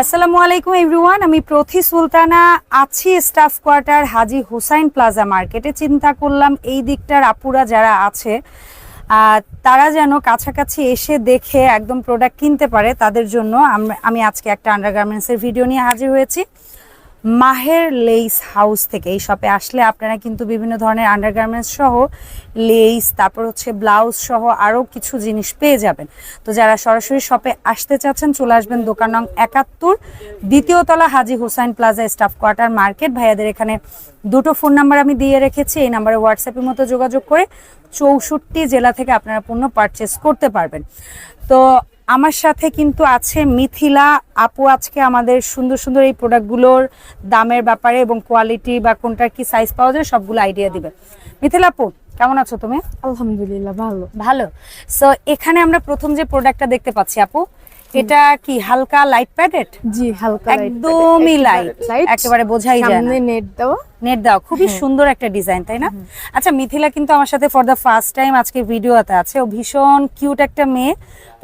আসসালামু আলাইকুম এভরিওয়ান, আমি প্রথি সুলতানা, আছি staff quarter Haji Hussain plaza মার্কেটে। চিন্তা করলাম এই দিকটার আপুরা যারা আছে তারা যেন কাছাকাছি এসে দেখে একদম প্রোডাক্ট কিনতে পারে, তাদের জন্য আমি আজকে একটা আন্ডারগার্মেন্টসের ভিডিও নিয়ে হাজির হয়েছি। মাহের লেইস হাউস থেকে এই শপে আসলে আপনারা কিন্তু বিভিন্ন ধরনের আন্ডারগার্মেন্টস সহ লেইস, তারপর হচ্ছে ব্লাউজ সহ আরও কিছু জিনিস পেয়ে যাবেন। তো যারা সরাসরি শপে আসতে চাচ্ছেন, চলে আসবেন দোকান নং একাত্তর দ্বিতীয়তলা Haji Hussain plaza staff quarter market ভাইয়াদের এখানে দুটো ফোন নাম্বার আমি দিয়ে রেখেছি, এই নাম্বারে হোয়াটসঅ্যাপের মতো যোগাযোগ করে চৌষট্টি জেলা থেকে আপনারা পণ্য পারচেস করতে পারবেন। তো আমার সাথে কিন্তু আছে মিথিলা। আপু আজকে আমাদের সুন্দর সুন্দর এই প্রোডাক্টগুলোর দামের ব্যাপারে এবং কোয়ালিটি বা কোনটার কি সাইজ পাওয়া যায় সবগুলো আইডিয়া দিবে। মিথিলা আপু কেমন আছো তুমি? আলহামদুলিল্লাহ ভালো। ভালো। সো এখানে আমরা প্রথম যে প্রোডাক্টটা দেখতে পাচ্ছি আপু এটা কি হালকা লাইট প্যাডেড জি হালকা একদমই লাইট একেবারে বোঝাই যায় না। সামনে নেট দাও নেট দাও খুবই সুন্দর একটা ডিজাইন তাই না? আচ্ছা মিথিলা কিন্তু আমার সাথে ফর দ্য ফার্স্ট টাইম আজকে ভিডিওতে আছে। ও ভীষণ কিউট একটা মেয়ে।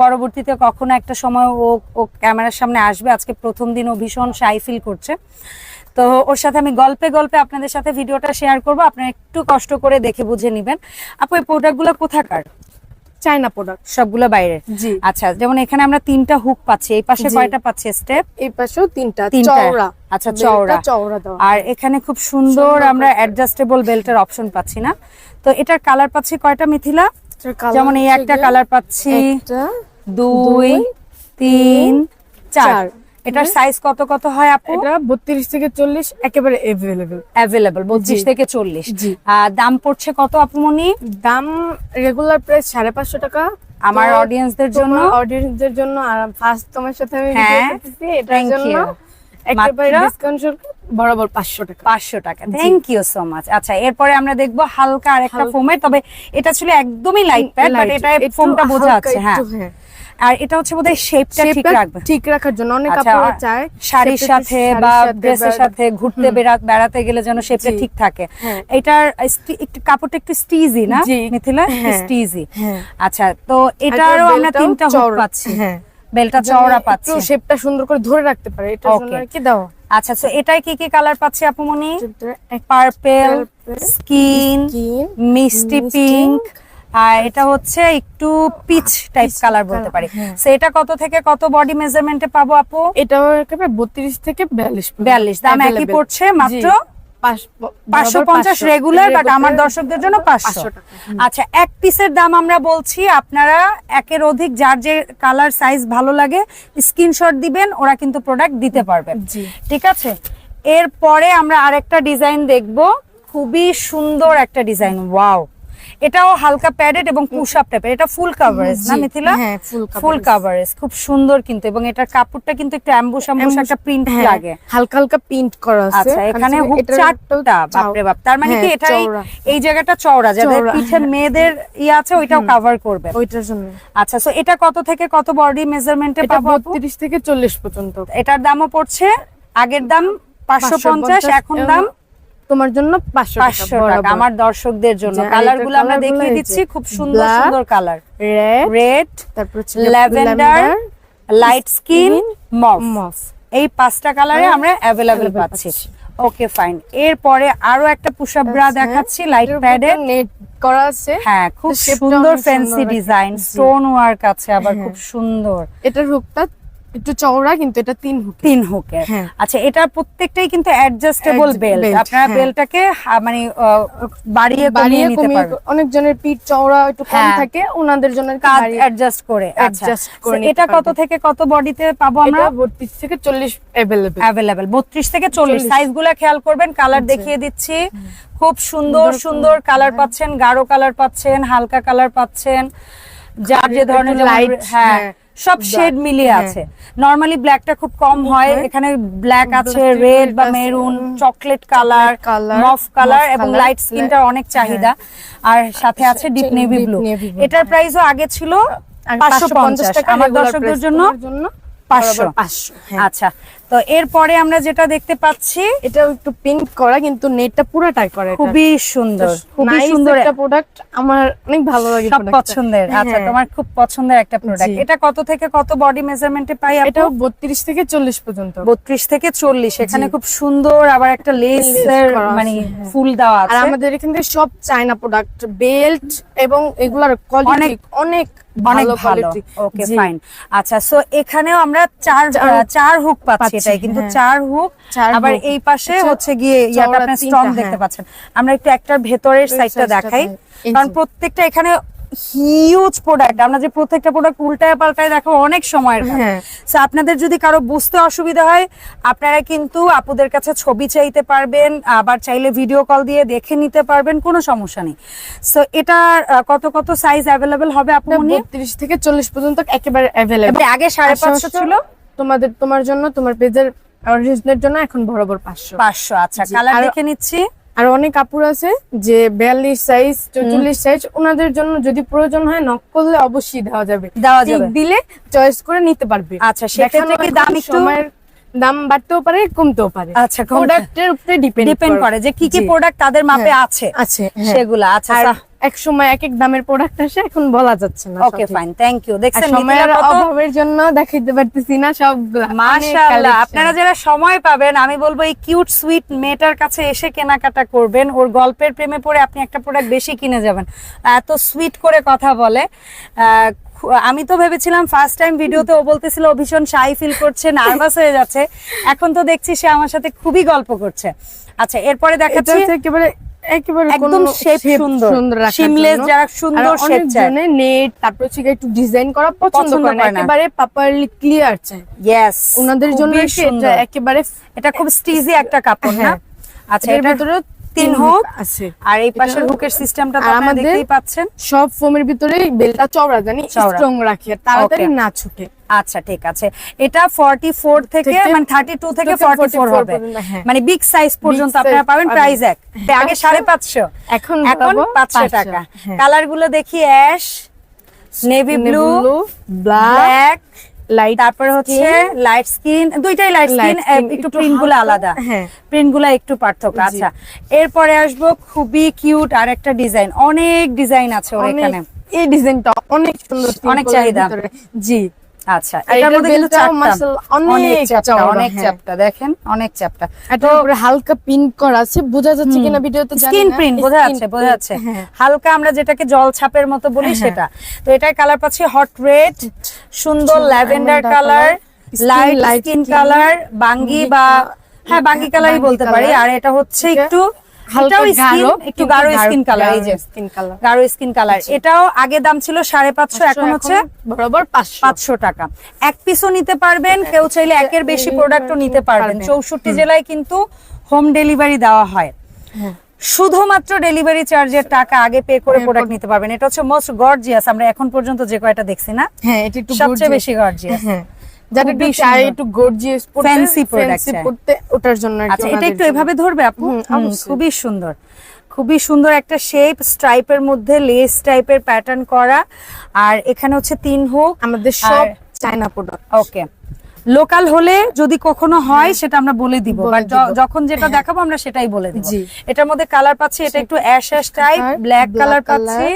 পরবর্তীতে কখনো একটা সময় ও ও ক্যামেরার সামনে আসবে। আজকে প্রথম দিন ও ভীষণ শাই ফিল করছে। তো ওর সাথে আমি গল্পে গল্পে আপনাদের সাথে ভিডিওটা শেয়ার করব। আপনারা একটু কষ্ট করে দেখে বুঝে নেবেন। আপু এই প্রোডাক্টগুলো কোথাকার? চায়না প্রোডাক্ট সবগুলো বাইরে জি। আচ্ছা যেমন এখানে আমরা তিনটা হুক পাচ্ছি এই পাশে কয়টা পাচ্ছি স্টেপ এই পাশেও তিনটা। চওড়া। আচ্ছা, চওড়া। চওড়া আর এখানে খুব সুন্দর আমরা। অ্যাডজাস্টেবল বেল্টের অপশন পাচ্ছি না। তো এটার কালার পাচ্ছি কয়টা মিথিলা? যেমন এই একটা কালার পাচ্ছি দুই তিন চার। এটার সাইজ কত কত হয় আপু? এটা বত্রিশ থেকে চল্লিশ একেবারে এভেলেবেল অ্যাভেলেবল বত্রিশ থেকে চল্লিশ। জি। দাম পড়ছে কত আপুমনি দাম রেগুলার প্রাইস সাড়ে পাঁচশো টাকা। আমার অডিয়েন্সদের জন্য? অডিয়েন্সদের জন্য আর ফার্স্ট তোমার সাথে আমি ভিডিও হ্যাঁ, করতেছি এটার জন্য. একেবারে? ডিসকাউন্ট বরাবর পাঁচশো টাকা। পাঁচশো টাকা। থ্যাংক ইউ সো মাচ আচ্ছা এরপরে আমরা দেখব হালকা আরেকটা। ফোমের তবে এটা ছিল একদমই লাইট প্যাড বাট এটা ফোমটা বোঝা যাচ্ছে হ্যাঁ। হ্যাঁ। আর এটা হচ্ছে বোধহয় শেপটা ঠিক রাখবে। ঠিক রাখার জন্য অনেক আচ্ছা, আপুরা চায় শাড়ির সাথে বা ড্রেসের সাথে ঘুরতে বেড়া- বেড়াতে গেলে যেন শেপটা ঠিক থাকে। হ্যাঁ। এটার একটু কাপড়টা একটু স্টিজি না? মিথিলা? হ্যাঁ। স্টিজি হ্যাঁ। আচ্ছা তো এটারও আমরা তিনটা হুক। পাচ্ছি। হ্যাঁ। বেলটা চওড়া পাচ্ছি। একটু শেপটা সুন্দর করে ধরে রাখতে পারে এটার জন্য আর কি দাও। আচ্ছা তো এটাই কি কি কালার পাচ্ছি আপু মনি? পার্পেল স্কিন মিষ্টি পিঙ্ক আর এটা হচ্ছে একটু পিচ টাইপ কালার বলতে পারি। হ্যাঁ। সো এটা কত থেকে কত বডি মেজারমেন্টে পাবো আপু? এটাও একেবারে বত্রিশ থেকে বিয়াল্লিশ বিয়াল্লিশ দাম একই পড়ছে মাত্র পাঁচশো পঞ্চাশ রেগুলার বাট আমার দর্শকদের জন্য পাঁচশো। আচ্ছা এক পিসের দাম আমরা বলছি আপনারা একের অধিক যার যে কালার সাইজ ভালো লাগে স্ক্রিনশট দিবেন ওরা কিন্তু প্রোডাক্ট দিতে পারবে। ঠিক আছে? এরপরে আমরা আরেকটা ডিজাইন দেখব। খুবই সুন্দর একটা ডিজাইন ওয়াও এটাও হালকা প্যাডেড এবং পুশ আপ টাইপের এটা ফুল কাভারেজ না মিথিলা? হ্যাঁ, ফুল coverage। কাভারেজ খুব সুন্দর কিন্তু। এবং এটার কাপড়টা কিন্তু একটু অ্যাম্বুশ অ্যাম্বুশ একটা প্রিন্ট হ্যাঁ, লাগে। হালকা হালকা প্রিন্ট করা আছে। আচ্ছা এখানে হুক চারটা বাপরে বাপ। তার মানে কি হ্যাঁ, এটাই এই জায়গাটা চওড়া যাদের চওড়া, পিঠে মেয়েদের ইয়ে আছে ওইটাও কভার করবে। ওইটার জন্য। আচ্ছা সো এটা কত থেকে কত বডি মেজারমেন্টে এটা পাবো আপু? বত্রিশ থেকে চল্লিশ পর্যন্ত। এটার দামও পড়ছে আগের দাম পাঁচশো পঞ্চাশ এখন দাম তোমার জন্য পাঁচশো টাকা আমার দর্শকদের জন্য। কালারগুলো আমরা দেখিয়ে দিচ্ছি খুব সুন্দর সুন্দর কালার রেড তারপর lavender light skin mauve mauve এই পাঁচটা কালারে আমরা অ্যাভেলেবেল পাচ্ছি। ওকে ফাইন এরপরে আরও একটা পুশআপ ব্রা দেখাচ্ছি লাইট প্যাডে নেট করা আছে। হ্যাঁ খুব সুন্দর ফ্যান্সি ডিজাইন। স্টোন ওয়ার্ক আছে আবার হ্যাঁ। খুব সুন্দর। এটা হুকটা একটু চওড়া কিন্তু এটা তিন হুক তিন হুকের হ্যাঁ। আচ্ছা এটা প্রত্যেকটাই কিন্তু অ্যাডজাস্টেবল বেল্ট আপনারা। বেলটাকে মানে বাড়িয়ে বাড়িয়ে নিতে পারবেন। অনেক জনের পিঠ চওড়া একটু কম হ্যাঁ। থাকে ওনাদের জন্য কাজ অ্যাডজাস্ট করে আচ্ছা। Adjust করে এটা কত থেকে কত বডিতে পাবো আমরা? এটা বত্রিশ থেকে চল্লিশ অ্যাভেলেবেল অ্যাভেলেবেল বত্রিশ থেকে চল্লিশ। 40 সাইজগুলো খেয়াল করবেন কালার আচ্ছা। দেখিয়ে দিচ্ছি। খুব সুন্দর সুন্দর কালার। পাচ্ছেন গাঢ় কালার পাচ্ছেন হালকা কালার পাচ্ছেন। যার যে ধরনের লাইট হ্যাঁ হ্যাঁ, সব শেড মিলিয়ে হ্যাঁ। আছে। নরমালি ব্ল্যাকটা খুব কম হয় হয়। এখানে ব্ল্যাক আছে রেড বা maroon chocolate colour mauve colour এবং লাইট স্কিনটার অনেক চাহিদা। আর সাথে আছে ডিপ নেভি ব্লু এটার হ্যাঁ। প্রাইসও আগে ছিল পাঁচশো পঞ্চাশ টাকা আমার দর্শকদের জন্য পাঁচশো। পাঁচশো হ্যাঁ। আচ্ছা। তো এরপরে আমরা যেটা দেখতে পাচ্ছি এটাও একটু পিঙ্ক করা কিন্তু নেটটা পুরোটাই করে খুবই সুন্দর খুবই সুন্দর একটা প্রোডাক্ট আমার অনেক ভালো লাগে সব পছন্দের আচ্ছা হ্যাঁ। তোমার খুব পছন্দের একটা প্রোডাক্ট এটা কত থেকে কত বডি মেজারমেন্টে পাই আপু? এটাও বত্রিশ থেকে চল্লিশ পর্যন্ত। বত্রিশ থেকে চল্লিশ এখানে খুব সুন্দর আবার একটা লেস করা মানে আছে, হ্যাঁ। ফুল দেওয়া আর আমাদের এখানে থেকে সব চায়না প্রোডাক্ট বেল্ট এবং এগুলার কোয়ালিটি অনেক- অনেক ভালো ওকে ফাইন আচ্ছা সো এখানেও আমরা চার চার- হুক পাচ্ছি, এটাই কিন্তু হ্যাঁ। চার হুক আবার এই পাশে হচ্ছে গিয়ে ইয়াটা তিনটা, স্ট্রং হ্যাঁ। দেখতে পাচ্ছেন আমরা একটু একটার ভেতরের সাইডটা দেখাই। কারণ প্রত্যেকটা এখানে হিউজ প্রোডাক্ট আমরা যে প্রত্যেকটা প্রোডাক্ট উল্টায় পাল্টায় দেখো অনেক সময়ের কাজ। হ্যাঁ। আপনাদের যদি কারও বুঝতে অসুবিধা হয় আপনারা কিন্তু আপুদের কাছে ছবি চাইতে পারবেন আবার চাইলে ভিডিও কল দিয়ে দেখে নিতে পারবেন কোনো সমস্যা নেই সো এটা কত কত সাইজ অ্যাভেলেবেল হবে আপু উনি বত্রিশ থেকে চল্লিশ পর্যন্ত একেবারে অ্যাভেলেবল আগে সাড়ে পাঁচশো ছিল তোমাদের তোমার জন্য তোমার পেজের রিজনের জন্য এখন বরাবর পাঁচশো। পাঁচশো আচ্ছা কালার দেখে নিচ্ছি। আর অনেক কাপড় আছে যে বিয়াল্লিশ সাইজ চৌচল্লিশ সাইজ ওনাদের জন্য যদি প্রয়োজন হয় নক করলে অবশ্যই দেওয়া যাবে। দেওয়া যাবে। দিলে চয়েস করে নিতে পারবে। আচ্ছা, সেক্ষেত্রে দেখানো কি দাম একটু- দাম বাড়তেও পারে কমতেও পারে। আচ্ছা, প্রোডাক্টের উপরে ডিপেন্ড করে। যে কি কি প্রোডাক্ট তাদের মাপে হ্যাঁ, আছে আছে হ্যাঁ। সেগুলো। আচ্ছা। এক সময় এক এক দামের প্রোডাক্ট আসে এখন বলা যাচ্ছে না ওকে ফাইন থ্যাংক ইউ দেখছেন সময়ের অভাবের জন্য দেখাইতে পারতেছি না সব মাশাআল্লাহ আপনারা যারা সময় পাবেন আমি বলব এই কিউট সুইট মেয়েটার কাছে এসে কেনাকাটা করবেন। ওর গল্পের প্রেমে পড়ে আপনি একটা প্রোডাক্ট বেশি কিনে যাবেন। এত সুইট করে কথা বলে। আমি তো ভেবেছিলাম ফার্স্ট টাইম ভিডিওতে ও বলতেছিল ও ভীষণ শাই ফিল করছে নার্ভাস হয়ে যাচ্ছে। এখন তো দেখছি সে আমার সাথে খুবই গল্প করছে। আচ্ছা এরপরে দেখাচ্ছি একেবারে একেবারে একদম শেপ সুন্দর সিমলেস যারা সুন্দর শেপ চায়। নেট তারপর হচ্ছে একটু ডিজাইন করা পছন্দ করে না একেবারে প্রপারলি ক্লিয়ার চাই ইয়েস ওনাদের জন্য এটা একেবারে এটা খুব স্টিজি একটা কাপড় না? হ্যাঁ। আচ্ছা এটার ভিতরে তিন হুক আছে। আর এই পাশের হুকের সিস্টেমটা তো আপনারা দেখতেই পাচ্ছেন। সব ফোমের ভিতরে বেলটা চওড়া জানি স্ট্রং রাখি আর তাড়াতাড়ি না ছুটে। আচ্ছা ঠিক আছে। এটা 44 থেকে মানে 32 থেকে থেকে 44 44 হবে। হ্যাঁ। মানে বিগ সাইজ পর্যন্ত আপনারা পাবেন। প্রাইস এক। আগে পাঁচশো। 550 এখন এখন বলব 500 500 টাকা। হ্যাঁ। কালারগুলো দেখি ash navy blue black light তারপর হচ্ছে লাইট স্কিন দুইটাই লাইট স্কিন একটু একটু প্রিন্টগুলো আলাদা। হ্যাঁ। প্রিন্টগুলো একটু পার্থক্য আচ্ছা। এরপরে আসব খুবই কিউট আর একটা ডিজাইন অনেক ডিজাইন আছে ওর এখানে। এই ডিজাইনটা অনেক সুন্দর অনেক চাহিদা। জি। আচ্ছা এটার এটার মধ্যে কিন্তু বেলটাও চারটা। মাশাআল্লাহ অনেক অনেক চ্যাপ্টা অনেক হ্যাঁ। চ্যাপ্টা দেখেন অনেক চ্যাপ্টা এটার উপরে হালকা পিন করা আছে বোঝা যাচ্ছে কিনা ভিডিওতে জানি স্কিন প্রিন্ট বোঝা যাচ্ছে বোঝা যাচ্ছে। হ্যাঁ। হালকা আমরা যেটাকে জল ছাপের মতো বলি হ্যাঁ। সেটা। তো এটার কালার পাচ্ছি হট রেড সুন্দর lavender colour light light skin colour বাঙ্গি বা হ্যাঁ বাঙ্গি কালারই বলতে পারি। আর এটা হচ্ছে একটু হালকা গাঢ়, একটু গাঢ় স্কিন কালার এই যে স্কিন কালার গাঢ় স্কিন কালার এটাও আগে দাম ছিল সাড়ে পাঁচশো এখন হচ্ছে বরাবর পাঁচশো। পাঁচশো টাকা। এক পিসও নিতে পারবেন কেউ চাইলে একের বেশি প্রোডাক্টও নিতে পারবেন। পারবেন। চৌষট্টি জেলায় কিন্তু হোম ডেলিভারি দেওয়া হয়। হ্যাঁ। শুধুমাত্র ডেলিভারি চার্জের টাকা আগে পে করে প্রোডাক্ট নিতে পারবেন। এটা হচ্ছে মোস্ট গর্জিয়াস আমরা এখন পর্যন্ত যে কয়টা দেখছি না? হ্যাঁ এটা একটু সবচেয়ে বেশি গর্জিয়াস হ্যাঁ। যারা একটু চায় একটু গর্জিয়াস পড়তে ফ্যান্সি পড়তে ওটার জন্য আচ্ছা এটা একটু এভাবে ধরবে আপু? খুবই সুন্দর। খুবই সুন্দর একটা শেপ স্ট্রাইপের মধ্যে লেস টাইপের প্যাটার্ন করা। আর এখানে হচ্ছে তিন হোক আমাদের সব চায়না প্রোডাক্ট ওকে লোকাল হলে যদি কখনো হয় সেটা আমরা বলে দিব। বাট হ্যাঁ। যখন যেটা দেখাবো আমরা সেটাই বলে দিব। এটার মধ্যে কালার পাচ্ছি এটা একটু ash ash type black colour পাচ্ছি।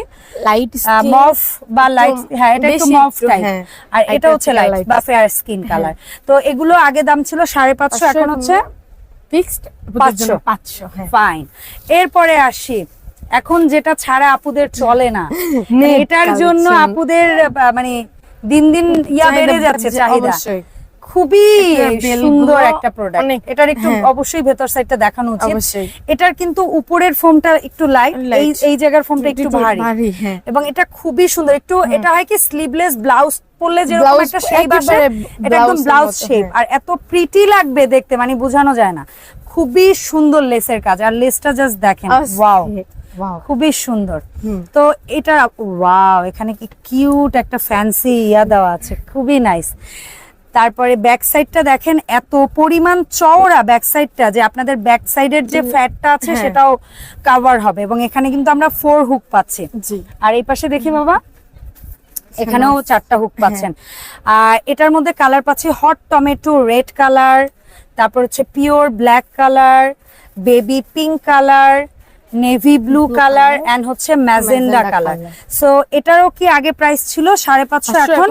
লাইট মফ বা লাইট হ্যাঁ এটা একটু মফ টাইপ হ্যাঁ। আর এটা হচ্ছে লাইট বা ফেয়ার স্কিন কালার তো এগুলো আগে দাম ছিল সাড়ে পাঁচশো এখন হচ্ছে ফিক্সড পাঁচশো। পাঁচশো হ্যাঁ। ফাইন এরপরে আসি। এখন যেটা ছাড়া আপুদের চলে না। এটার জন্য আপুদের মানে দিন দিন ইয়া বেড়ে যাচ্ছে চাহিদা। খুবই সুন্দর একটা প্রোডাক্ট এটার একটু হ্যাঁ। অবশ্যই ভেতর সাইডটা দেখানো উচিত। এটার কিন্তু উপরের ফোমটা একটু লাইট এই এই জায়গার ফোমটা একটু ভারী। হ্যাঁ। এবং এটা খুবই সুন্দর। একটু এটা হয় কি স্লিভলেস ব্লাউজ পরলে যেরকম একটা শেপ আসে এটা একদম ব্লাউজ শেপ হ্যাঁ। আর এত প্রিটি লাগবে দেখতে মানে বোঝানো যায় না। খুবই সুন্দর লেসের কাজ। আর লেসটা জাস্ট দেখেন ওয়াও ওয়াও খুবই সুন্দর। তো এটা ওয়াও এখানে কি কিউট একটা ফ্যান্সি ইয়া দেওয়া আছে। খুবই নাইস তারপরে ব্যাক সাইডটা দেখেন এত পরিমাণ চওড়া ব্যাক সাইডটা যে আপনাদের ব্যাক সাইডের যে ফ্যাটটা আছে হ্যাঁ। সেটাও কাভার হবে এবং এখানে কিন্তু আমরা ফোর হুক পাচ্ছি। জি। আর এই পাশে দেখি বাবা এখানেও চারটা হুক হ্যাঁ। পাচ্ছেন। আর এটার মধ্যে কালার পাচ্ছি হট টমেটো রেড কালার তারপর হচ্ছে pure black colour baby pink colour navy blue colour and হচ্ছে ম্যাজেন্ডা কালার। সো এটারও কি আগে প্রাইস ছিল? সাড়ে পাঁচশো এখন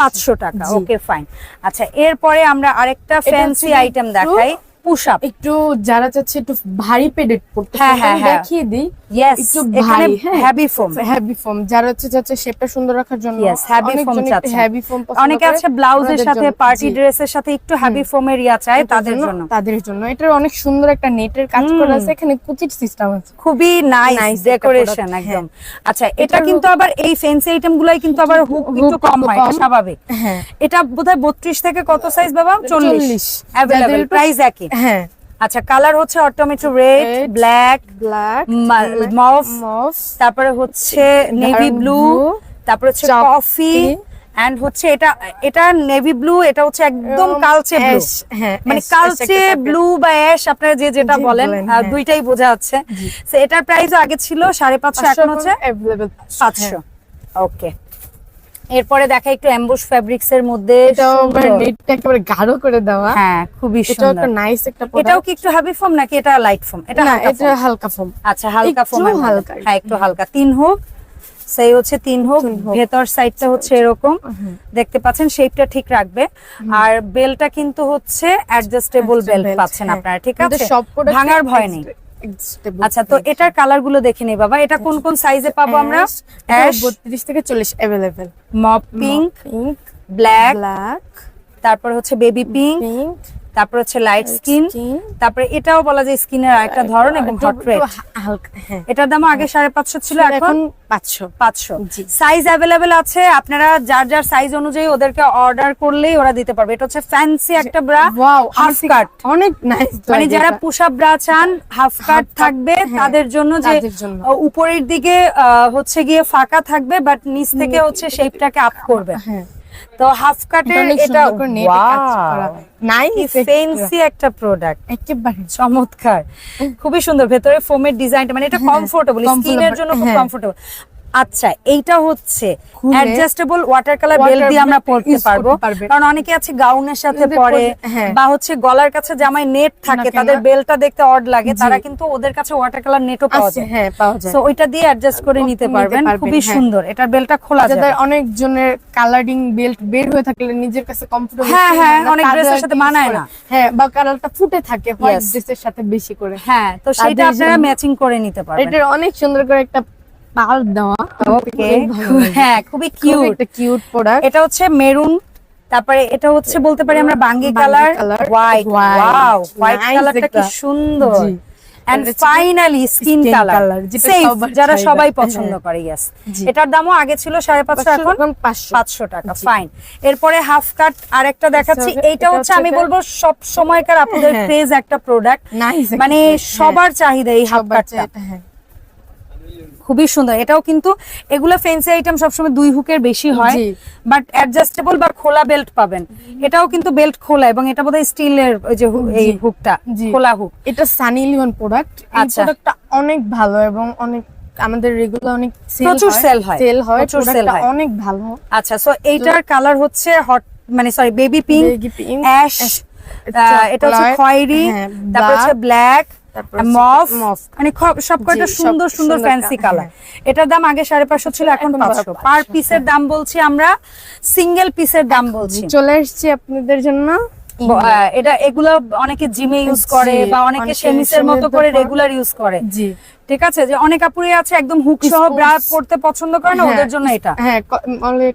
পাঁচশো। টাকা। ওকে ফাইন আচ্ছা এরপরে আমরা আরেকটা ফ্যান্সি আইটেম দেখাই। পুশ আপ একটু যারা চাচ্ছে একটু ভারী পেডেট করতে হ্যাঁ, হ্যাঁ, হ্যাঁ। দেখিয়ে দিই। ইয়েস এখানে হ্যাঁ। হেভি ফোম হেভি ফোম যারা হচ্ছে যাচ্ছে শেপটা সুন্দর রাখার জন্য Yes, heavy foam চাচ্ছে। হেভি ফোম অনেকে আছে ব্লাউজের সাথে পার্টি ড্রেসের সাথে একটু হেভি ফোমের ইয়া চায় তাদের জন্য তাদের জন্য। এটার অনেক সুন্দর একটা নেটের কাজ করা আছে। এখানে কুচির সিস্টেম আছে। খুবই নাইস ডেকোরেশন একদম। হ্যাঁ। আচ্ছা এটা কিন্তু আবার এই ফেন্সি আইটেম গুলাই কিন্তু আবার হুক একটু কম হয় স্বাভাবিক। হ্যাঁ। এটা বোধহয় বত্রিশ থেকে কত সাইজ বাবা? চল্লিশ। 40 অ্যাভেলেবেল প্রাইস একই। হ্যাঁ। আচ্ছা কালার হচ্ছে অটোমেটো red black black mauve mauve তারপরে হচ্ছে নেভি ব্লু তারপরে হচ্ছে কফি এন্ড হচ্ছে এটা এটা নেভি ব্লু এটা হচ্ছে একদম কালচে ব্লু হ্যাঁ মানে ash, ash কালচে ব্লু বা অ্যাশ আপনারা যে যেটা বলেন হ্যাঁ। দুইটাই বোঝা যাচ্ছে। এটার প্রাইসও আগে ছিল সাড়ে পাঁচশো এখন হচ্ছে অ্যাভেলেবল পাঁচশো। ওকে এরপরে দেখা একটু অ্যাম্বুশ ফ্যাব্রিক্স এর মধ্যে এটাও নেটটা একেবারে গাঢ় করে দেওয়া। হ্যাঁ খুবই সুন্দর। একটা নাইস একটা এটাও কি একটু হেভি ফোম নাকি এটা লাইট ফোম এটা না এটা হালকা ফোম আচ্ছা হালকা ফোম হালকা। হ্যাঁ একটু হালকা। তিন হোক সেই হচ্ছে তিন হোক ভেতর সাইডটা হচ্ছে এরকম। দেখতে পাচ্ছেন শেপটা ঠিক রাখবে। আর বেলটা কিন্তু হচ্ছে অ্যাডজাস্টেবল বেল পাচ্ছেন হ্যাঁ। আপনারা ঠিক আছে? ভাঙার ভয় নেই। আচ্ছা তো এটার কালারগুলো দেখে নেই বাবা। এটা কোন কোন সাইজে পাবো আমরা? বত্রিশ থেকে চল্লিশ available mauve pink pink black black তারপর হচ্ছে বেবি পিঙ্ক পিঙ্ক তারপর হচ্ছে লাইট স্কিন তারপরে এটাও বলা যায় স্কিনের আরেকটা ধরন এবং হট রেড হ্যাঁ। এটার দাম আগে সাড়ে পাঁচশো ছিল এখন পাঁচশো। পাঁচশো। সাইজ অ্যাভেলেবেল আছে আপনারা যার যার সাইজ অনুযায়ী ওদেরকে অর্ডার করলেই ওরা দিতে পারবে। এটা হচ্ছে ফ্যান্সি একটা ব্রা হাফ কাট অনেক নাইস মানে যারা পুশ আপ ব্রা চান হাফ কাট থাকবে হ্যাঁ, তাদের জন্য যে উপরের দিকে হচ্ছে গিয়ে ফাঁকা থাকবে বাট নিচ থেকে হচ্ছে শেপটাকে আপ করবে। হ্যাঁ। তো হাফ কাটের অনেক এটা নাইস ফেন্সি একটা প্রোডাক্ট একেবারে চমৎকার। খুবই সুন্দর ভেতরে ফোমের ডিজাইনটা মানে এটা কমফোর্টেবল comfortable, স্কিনের জন্য খুব হ্যাঁ। কমফোর্টেবল আচ্ছা এইটা হচ্ছে অ্যাডজাস্টেবল ওয়াটার কালার বেল্ট দিয়ে আমরা পরতে পারব। কারণ অনেকে আছে গাউনের সাথে পরে হ্যাঁ। বা হচ্ছে গলার কাছে জামায় নেট থাকে তাদের বেলটা দেখতে অড লাগে তারা কিন্তু ওদের কাছে ওয়াটার কালার নেটও পাওয়া যায়। হ্যাঁ পাওয়া যায়। সো ওইটা দিয়ে অ্যাডজাস্ট করে নিতে পারবেন। খুবই হ্যাঁ। সুন্দর এটার বেলটা খোলা যাবে। যাদের অনেক জনের কালারিং বেল্ট বের হয়ে থাকলে নিজের কাছে কমফোর্টেবল হ্যাঁ, হ্যাঁ, অনেক ড্রেসের সাথে মানায় না। হ্যাঁ বা কালারটা ফুটে থাকে হোয়াইট ড্রেসের সাথে বেশি করে। হ্যাঁ তো সেটা আপনারা ম্যাচিং করে নিতে পারবেন। এটার অনেক সুন্দর করে একটা পাল দেওয়া। ওকে হ্যাঁ খুবই কিউট কিউট প্রোডাক্ট এটা হচ্ছে মেরুন তারপরে এটা হচ্ছে বলতে পারি আমরা বাঙ্গি কালার হোয়াইট ওয়াও হোয়াইট কালারটা কি সুন্দর। এন্ড ফাইনালি স্কিন কালার যারা সবাই পছন্দ হ্যাঁ। করে ইয়েস এটার দামও আগে ছিল সাড়ে পাঁচশো এখন পাঁচশো। টাকা ফাইন এরপরে হাফ কাট আরেকটা দেখাচ্ছি। এইটা এটা হচ্ছে আমি বলব সব সময়কার আপনাদের হ্যাঁ। ক্রেজ একটা প্রোডাক্ট মানে সবার চাহিদা এই হাফ কাটটা হ্যাঁ। খুবই সুন্দর। এটাও কিন্তু এগুলো ফেন্সি আইটেম সবসময় দুই হুকের বেশি হয় বাট অ্যাডজাস্টেবল বা খোলা বেল্ট পাবেন। এটাও কিন্তু বেল্ট খোলা এবং এটা বোধহয় স্টিলের যে এই হুকটা খোলা হুক। এটা সানি লিওন প্রোডাক্ট এই আচ্ছা। প্রোডাক্টটা অনেক ভালো এবং অনেক আমাদের রেগুলার অনেক প্রচুর sell হয়। সেল হয়। প্রচুর প্রোডাক্টটা হয়। অনেক ভালো। আচ্ছা সো এইটার কালার হচ্ছে হট মানে সরি বেবি পিঙ্ক অ্যাশ এটা হচ্ছে খয়েরি হ্যাঁ, তারপর হচ্ছে ব্ল্যাক মফ মানে খ- সব কয়টা সুন্দর সুন্দর ফ্যান্সি কালার এটার দাম আগে সাড়ে পাঁচশো ছিল এখন এখন পাঁচশো। পার পিসের দাম বলছি আমরা সিঙ্গেল পিসের দাম বলছি। চলে এসেছি আপনাদের জন্য। এটা এগুলো অনেকে জিমে ইউজ করে বা অনেকে অনেকে সেমিসের মতো করে রেগুলার ইউজ করে। জি। ঠিক আছে? যে অনেক আপুরি আছে একদম হুক সহ ব্রা পড়তে পছন্দ করে না হ্যাঁ, ওদের জন্য এটা। হ্যাঁ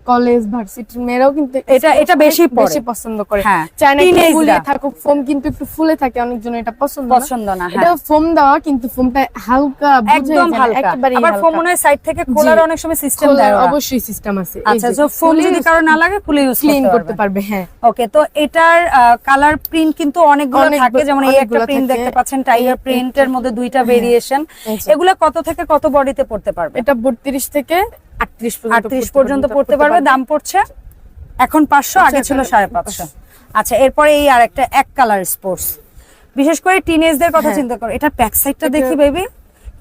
কলেজ ভার্সিটির মেয়েরাও কিন্তু এটা- এটা বেশি বেশি পছন্দ করে। হ্যাঁ, চায় না একটু teenage ফুলে থাকুক ফোম কিন্তু একটু ফুলে থাকে অনেকজন এটা পছন্দ পছন্দ না হ্যাঁ। এটা ফোম দেওয়া কিন্তু ফোমটা হালকা একদম হালকা। আবার। ফোন মনে হয় সাইড থেকে খোলার অনেক সময় সিস্টেম দেয় অবশ্যই সিস্টেম আছে। আচ্ছা তো ফোন যদি কারও না লাগে খুলে ইউজ ক্লিন করতে পারবে। হ্যাঁ। ওকে তো এটার কালার প্রিন্ট কিন্তু অনেকগুলো থাকে যেমন এই একটা প্রিন্ট দেখতে পাচ্ছেন টাইগার প্রিন্টের মধ্যে দুইটা ভেরিয়েশন এগুলো কত থেকে কত বডিতে পড়তে পারবে? এটা বত্রিশ থেকে আটত্রিশ আটত্রিশ পর্যন্ত পড়তে পারবে দাম পড়ছে এখন পাঁচশো আগে ছিল সাড়ে পাঁচশো। আচ্ছা এরপরে এই আর একটা এক কালার স্পোর্টস বিশেষ করে টিনেজদের কথা হ্যাঁ। চিন্তা করো এটা ব্যাক সাইডটা দেখি বেবি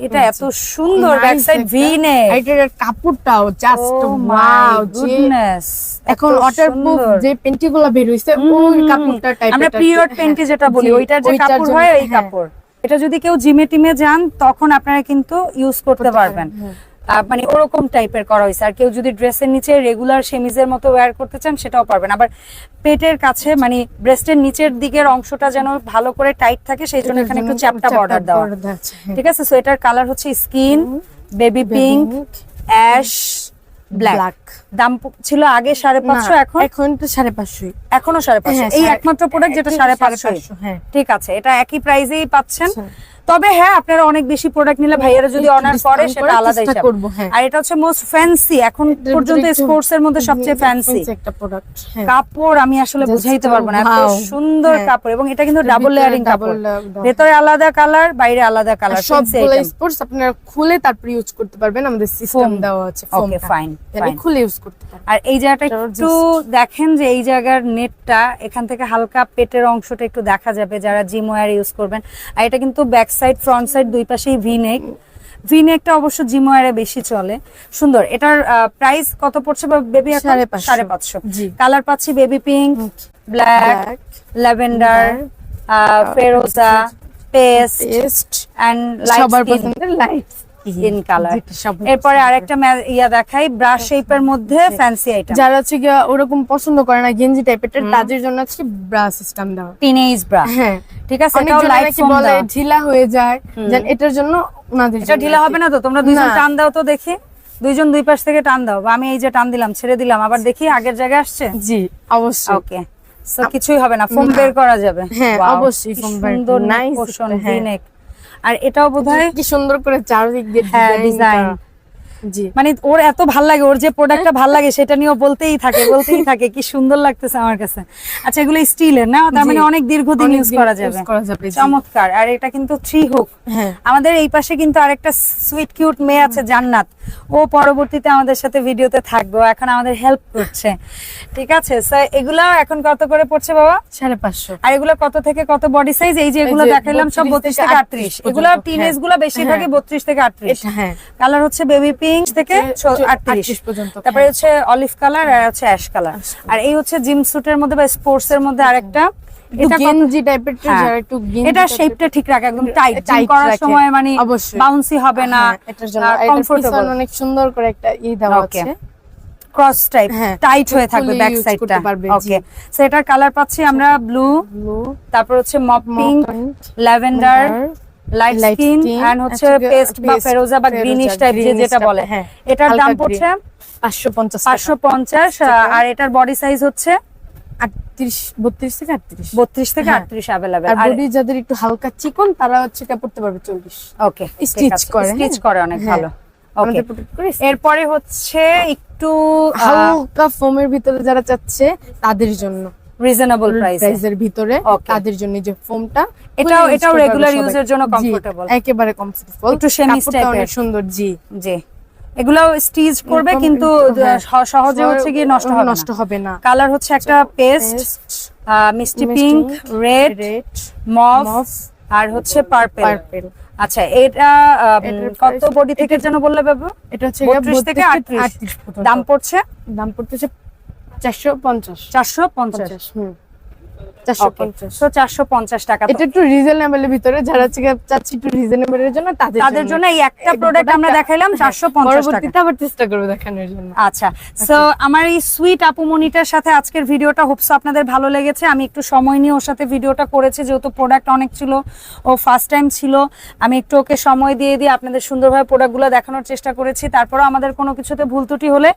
এটা এত সুন্দর ব্যাক সাইড ভি নেক এটার কাপড়টাও জাস্ট ওয়াও গুডনেস এখন ওয়াটার প্রুফ যে পেন্টি গুলো বের হইছে ওই কাপড়টা টাইপ আমরা পিওর পেন্টি যেটা বলি ওইটার যে কাপড় হয় ওই কাপড়। এটা যদি কেউ জিমে টিমে যান তখন আপনারা কিন্তু ইউজ করতে পারবেন। মানে ওরকম টাইপের করা হয়েছে। আর কেউ যদি ড্রেসের নিচে রেগুলার সেমিজের মতো ওয়্যার করতে চান সেটাও পারবেন। আবার পেটের কাছে মানে ব্রেস্টের নিচের দিকের অংশটা যেন ভালো করে টাইট থাকে সেই জন্য এখানে একটু চ্যাপটা বর্ডার দেওয়া। ঠিক আছে? সো এটার কালার হচ্ছে skin baby pink ash black দাম ছিল আগে সাড়ে পাঁচশো এখন? এখন তো সাড়ে পাঁচশোই। এখনও সাড়ে পাঁচশো। হ্যাঁ, এই একমাত্র প্রোডাক্ট যেটা সাড়ে পাঁচশো, হ্যাঁ। ঠিক আছে এটা একই প্রাইজেই পাচ্ছেন। আচ্ছা। তবে হ্যাঁ আপনারা অনেক বেশি প্রোডাক্ট নিলে ভাইয়ারা যদি অনার করে সেটা আলাদা করব, হ্যাঁ। আর এটা হচ্ছে মোস্ট ফ্যান্সি এখন পর্যন্ত স্পোর্টস এর মধ্যে সবচেয়ে ফ্যান্সি একটা প্রোডাক্ট হ্যাঁ। কাপড় আমি আসলে বুঝাইতে পারব না এত সুন্দর হ্যাঁ। কাপড় এবং এটা কিন্তু ডাবল লেয়ারিং কাপড়। ভেতরে আলাদা কালার বাইরে আলাদা কালার সবগুলো স্পোর্টস আপনারা খুলে তারপর ইউজ করতে পারবেন আমাদের সিস্টেম. দেওয়া আছে ওকে ফাইন খুলে ইউজ করতে পারবেন। আর এই জায়গাটা একটু দেখেন যে এই জায়গার নেটটা এখান থেকে হালকা পেটের অংশটা একটু দেখা যাবে যারা জিম ওয়্যার ইউজ করবেন। আর এটা কিন্তু ব্যাক সাইড ফ্রন্ট সাইড দুই পাশেই ভি নেক ভি নেকটা অবশ্য জিমোয়ারে বেশি চলে। সুন্দর এটার প্রাইস কত পড়ছে বা বেবি সাড়ে পাঁচশো। জি। কালার পাচ্ছি বেবি পিঙ্ক ব্ল্যাক ল্যাভেন্ডার ফেরোজা পেস্ট। অ্যান্ড লাইট কালার এরপরে আরেকটা ইয়া দেখাই ব্রাশ শেপের মধ্যে ফ্যান্সি আইটেম যারা হচ্ছে ওরকম পছন্দ করে না গেঞ্জি টাইপের তাদের জন্য ব্রা সিস্টেম দেওয়া। টিনেজ ব্রা হ্যাঁ। ঠিক আছে এটাও লাইট ফোম বলে ঢিলা হয়ে যায় যেন এটার জন্য ওনাদের এটা ঢিলা হবে না তো? তোমরা দুইজন টান দাও তো দেখি। দুইজন দুই পাশ থেকে টান দাও। বা আমি এই যে টান দিলাম ছেড়ে দিলাম আবার দেখি আগের জায়গায় আসছে? জি অবশ্যই। ওকে সো কিছুই হবে না ফোম বের করা যাবে। হ্যাঁ, অবশ্যই বের- সুন্দর পোর্শন হ্যাঁ। নেক আর এটাও বোধহয় কি সুন্দর করে চারদিক দিয়ে হ্যাঁ, ডিজাইন design। জি। মানে ওর এত ভালো লাগে ওর যে প্রোডাক্টটা ভালো লাগে সেটা নিয়েও বলতেই থাকে বলতেই থাকে কি সুন্দর লাগতেছে আমার কাছে। আচ্ছা এগুলো স্টিলের না? তার মানে অনেক দীর্ঘদিন ইউজ করা যাবে। চমৎকার। আর এটা কিন্তু থ্রি হুক হ্যাঁ। আমাদের এই পাশে কিন্তু আরেকটা সুইট কিউট মেয়ে আছে জান্নাত। ও পরবর্তীতে আমাদের সাথে ভিডিওতে থাকবে। এখন আমাদের হেল্প করছে। ঠিক আছে? স্যার এগুলো এখন কত করে পড়ছে বাবা? সাড়ে পাঁচশো। আর এগুলো কত থেকে কত বডি সাইজ এই যে এগুলো যে দেখাইলাম সব বত্রিশ থেকে থেকে 38 আটত্রিশ এগুলো হ্যাঁ। টিনেজগুলো বেশি হ্যাঁ। থাকে বত্রিশ থেকে আটত্রিশ। হ্যাঁ। কালার হচ্ছে বেবি পিঙ্ক থেকে আটত্রিশ। পর্যন্ত, তারপরে হ্যাঁ। হচ্ছে অলিভ কালার আর হচ্ছে অ্যাশ কালার আর এই হচ্ছে জিম স্যুটের মধ্যে বা স্পোর্টস এর মধ্যে আরেকটা। এটা গেঞ্জি টাইপের হ্যাঁ। যারা একটু এটা শেপটা ঠিক রাখে একদম টাইট করার সময় মানে বাউন্সি হবে না হ্যাঁ, এটার জন্য। আর কমফোর্টেবল অনেক সুন্দর করে একটা ই দেওয়া আছে। ক্রস টাইপ হ্যাঁ, টাইট হয়ে থাকবে ব্যাক সাইডটা। ওকে সো এটার কালার পাচ্ছি আমরা ব্লু ব্লু তারপর হচ্ছে mop pink lavender light skin and হচ্ছে পেস্ট বা ফেরোজা বা গ্রিনিশ টাইপ যে যেটা বলে। হ্যাঁ, এটার দাম পড়ছে পাঁচশো পঞ্চাশ পাঁচশো পঞ্চাশ আর এটার বডি সাইজ হচ্ছে আটত্রিশ বত্রিশ থেকে আটত্রিশ। বত্রিশ থেকে হ্যাঁ। আটত্রিশ অ্যাভেলেবেল আর বডি যাদের একটু হালকা চিকন তারা হচ্ছে পড়তে পারবে চল্লিশ। ওকে Stitch করে, স্টিচ হ্যাঁ। করে অনেক হ্যাঁ। ভালো এরপরে হচ্ছে একটু হালকা ফোমের ভিতরে যারা চাচ্ছে তাদের জন্য। রিজনেবল প্রাইসে প্রাইসের ভিতরে তাদের জন্য যে ফোমটা এটাও এটাও রেগুলার ইউজের জন্য কমফোর্টেবল একেবারে কমফোর্টেবল একটু type সুন্দর জি। জি। এগুলো স্টিচ করবে কিন্তু হ্যাঁ। সহজে হচ্ছে কি নষ্ট হবে নষ্ট হবে না। কালার হচ্ছে একটা পেস্ট মিষ্টি পিঙ্ক রেড মফ আর হচ্ছে পার্পল পার্পল আচ্ছা এটা কত বডি থেকে যেন বললে বাবু? এটা হচ্ছে 32 থেকে 38 দাম পড়ছে? দাম পড়তেছে চারশো পঞ্চাশ। চারশো পঞ্চাশ। হুম। চারশো পঞ্চাশ। তো চারশো পঞ্চাশ টাকা এটা একটু রিজনেবলের ভিতরে যারা চাচ্ছি একটু রিজনেবলের জন্য তাদের তাদের জন্য। এই একটা প্রোডাক্ট আমরা দেখাইলাম চারশো পঞ্চাশ টাকা। আবার চেষ্টা করব দেখানোর জন্য। আচ্ছা। সো আমার এই সুইট আপুমনিটার সাথে আজকের ভিডিওটা হোপস আপনাদের ভালো লেগেছে। আমি একটু সময় নিয়ে ওর সাথে ভিডিওটা করেছি যেহেতু প্রোডাক্ট অনেক ছিল ও ফার্স্ট টাইম ছিল। আমি একটু ওকে সময় দিয়ে দিয়ে আপনাদের সুন্দরভাবে প্রোডাক্টগুলো দেখানোর চেষ্টা করেছি। তারপরেও আমাদের কোনো কিছুতে ভুল ত্রুটি হলে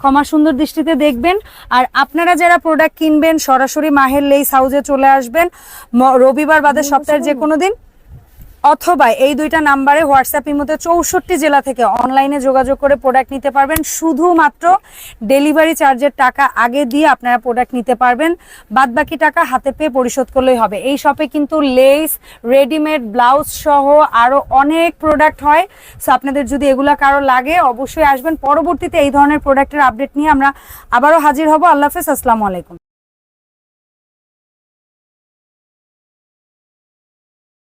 ক্ষমা সুন্দর দৃষ্টিতে দেখবেন। আর আপনারা যারা প্রোডাক্ট কিনবেন সরাসরি মাহের লেইস হাউসে চলে আসবেন। রবিবার বাদে সপ্তাহের যে কোনো দিন। অথবা এই দুইটা নাম্বারে হোয়াটসঅ্যাপ ইমোতে চৌষট্টি জেলা থেকে অনলাইনে যোগাযোগ করে প্রোডাক্ট নিতে পারবেন। শুধুমাত্র ডেলিভারি চার্জের টাকা আগে দিয়ে আপনারা প্রোডাক্ট নিতে পারবেন। বাদ বাকি টাকা হাতে পেয়ে পরিশোধ করলেই হবে। এই শপে কিন্তু লেস রেডিমেড ব্লাউজ সহ আরও অনেক প্রোডাক্ট হয়। সো আপনাদের যদি এগুলা কারও লাগে অবশ্যই আসবেন। পরবর্তীতে এই ধরনের প্রোডাক্টের আপডেট নিয়ে আমরা আবারও হাজির হব। আল্লাহ হাফেজ। আসসালামু আলাইকুম।